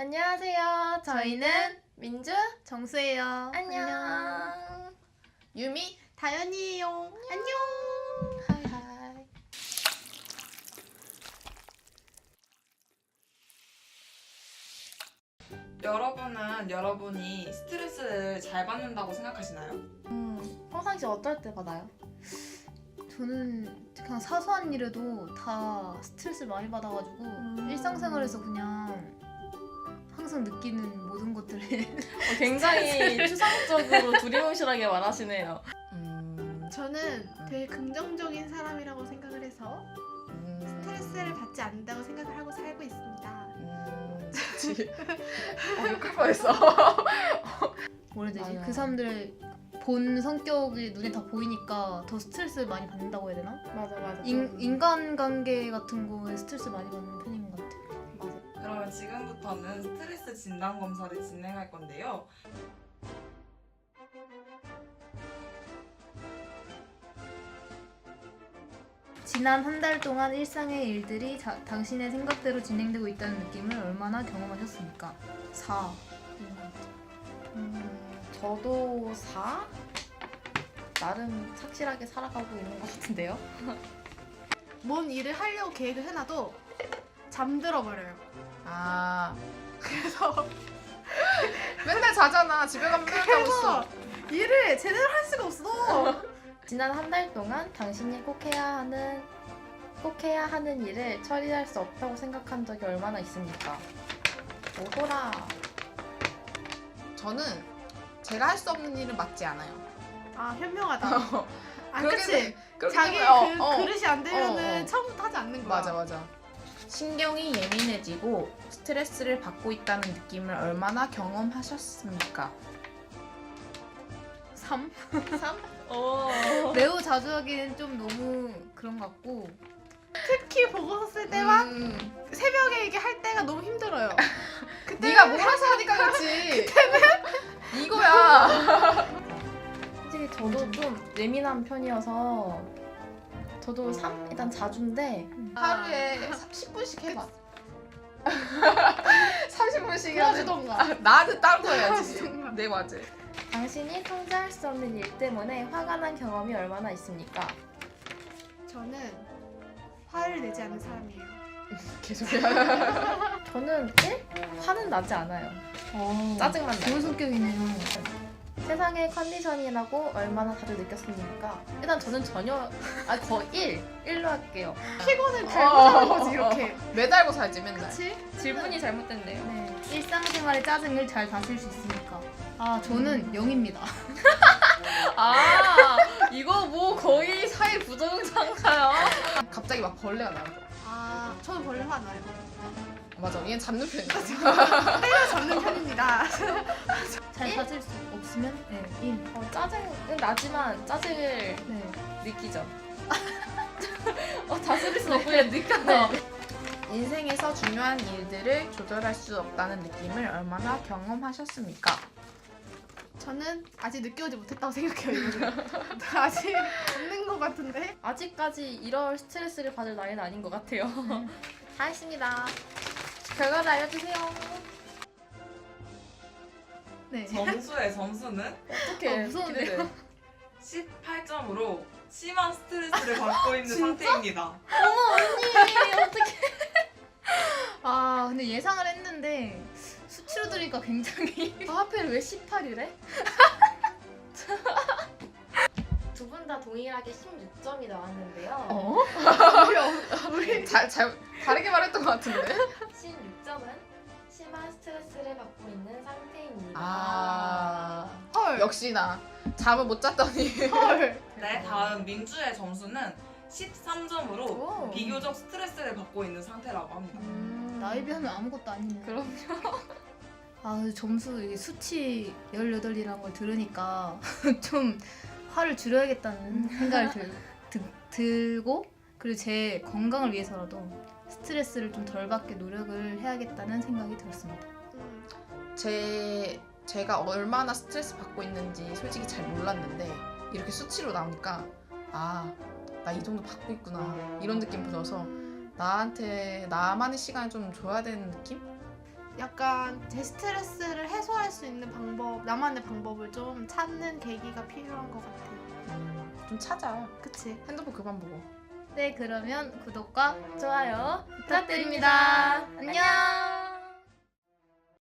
안녕하세요. 저희는 민주 정수예요. 안녕. 유미 다현이에요. 안녕. 하이 하이. 여러분은 여러분이 스트레스를 잘 받는다고 생각하시나요? 음, 평상시 어떨 때 받아요? 저는 그냥 사소한 일에도 다 스트레스 많이 받아가지고 음. 일상생활에서 그냥 항상 느끼는 모든 것들에 어, 굉장히 추상적으로 두리뭉실하게 말하시네요. 음, 저는 되게 긍정적인 사람이라고 생각을 해서 음, 스트레스를 받지 않는다고 생각을 하고 살고 있습니다. 음, 그치. 어, 욕할 뻔했어. 뭐라 해야 되지? 맞아요. 그 사람들의 본 성격이 눈에 다 보이니까 더 스트레스 많이 받는다고 해야 되나? 맞아 맞아. 인, 인간관계 같은 거에 스트레스 많이 받는 편인 5월부터는 스트레스 진단 검사를 진행할 건데요. 지난 한 달 동안 일상의 일들이 자, 당신의 생각대로 진행되고 있다는 느낌을 얼마나 경험하셨습니까? 4. 음, 저도 4? 나름 착실하게 살아가고 있는 것 같은데요? 뭔 일을 하려고 계획을 해놔도 잠들어 버려요. 아, 그래서 맨날 자잖아. 집에 가면 맨날 자고 있어. 그래서 일을 제대로 할 수가 없어. 지난 한 달 동안 당신이 꼭 해야 하는 꼭 해야 하는 일을 처리할 수 없다고 생각한 적이 얼마나 있습니까? 오호라. 저는 제가 할 수 없는 일은 맞지 않아요. 아 현명하다. 아 그러게 그치. 돼. 그렇기 자기 때문에, 그 어, 어. 그릇이 안 되면은 어, 어. 처음부터 하지 않는 거야. 맞아 맞아. 신경이 예민해지고 스트레스를 받고 있다는 느낌을 얼마나 경험하셨습니까? 3. 3? 오. 매우 자주 하기는 좀 너무 그런 것 같고 특히 보고서 쓸 때만 음, 새벽에 이게 할 때가 너무 힘들어요. 그때 네가 몰아서 하니까 그렇지. 이거야. 솔직히 저도 좀 예민한 편이어서 저도 3 일단 자주인데 하루에 10분씩 해봐. 30분씩 해야지. 도와주던가. 나는 따로 해야지. 네 맞아. 당신이 통제할 수 없는 일 때문에 화가 난 경험이 얼마나 있습니까? 저는 화를 내지 않는 사람이에요. 계속이야. 저는 1? 화는 나지 않아요. 짜증만 나요. 좋은 성격이네요. 세상의 컨디션이라고 얼마나 자주 느꼈습니까? 일단 저는 전혀 아 거의 1! 1로 할게요. 피곤을 어. 달고 사는 거지 이렇게. 매달고 살지 맨날. 그치? 질문이 잘못됐네요. 네. 일상생활의 짜증을 잘 다스릴 수 있으니까. 아 저는 0입니다. 아 이거 뭐 갑자기 막 벌레가 나오고. 아 저는 원래 화 나요. 맞아. 얘는 잡는 편이야. 때려 잡는 편입니다. 잘 다스릴 수 없으면 네, 1. 어, 짜증은 나지만 짜증을 네. 느끼죠. 어, 다스릴 수 없고 그냥 느껴요. 인생에서 중요한 일들을 조절할 수 없다는 느낌을 얼마나 경험하셨습니까? 저는 아직 느껴오지 못했다고 생각해요. 이거는. 아직 없는 것 같은데. 아직까지 이럴 스트레스를 받을 나이는 아닌 것 같아요. 다 했습니다. 결과를 알려주세요. 네. 점수의 점수는 어떻게 아, 무서운데요? 18점으로 심한 스트레스를 받고 있는 상태입니다. 어떻게? 아 근데 예상을 했는데 수치로 들으니까 굉장히 하필 왜 18이래? 다 동일하게 16점이 나왔는데요. 어? 우리 잘, 잘, 다르게 말했던 것 같은데? 16점은 심한 스트레스를 받고 있는 상태입니다. 아. 헐. 역시나. 잠을 못 잤더니. 헐. 네, 다음 민주의 점수는 13점으로 오. 비교적 스트레스를 받고 있는 상태라고 합니다. 음, 나이 비하면 아무것도 아니네. 그럼요. 아 점수 이게 수치 18이라는 걸 들으니까 좀 화를 줄여야겠다는 생각이 들, 드, 들고 그리고 제 건강을 위해서라도 스트레스를 좀 덜 받게 노력을 해야겠다는 생각이 들었습니다. 음, 제, 제가 얼마나 스트레스 받고 있는지 솔직히 잘 몰랐는데, 이렇게 수치로 나오니까, 아, 나 이 정도 받고 있구나. 이런 느낌 들어서, 나한테 나만의 시간을 좀 줘야 되는 느낌? 약간 제 스트레스를 해소할 수 있는 방법, 나만의 방법을 좀 찾는 계기가 필요한 것 같아요. 음, 좀 찾아. 그치? 핸드폰 그만 보고. 네, 그러면 구독과 좋아요 부탁드립니다. 안녕.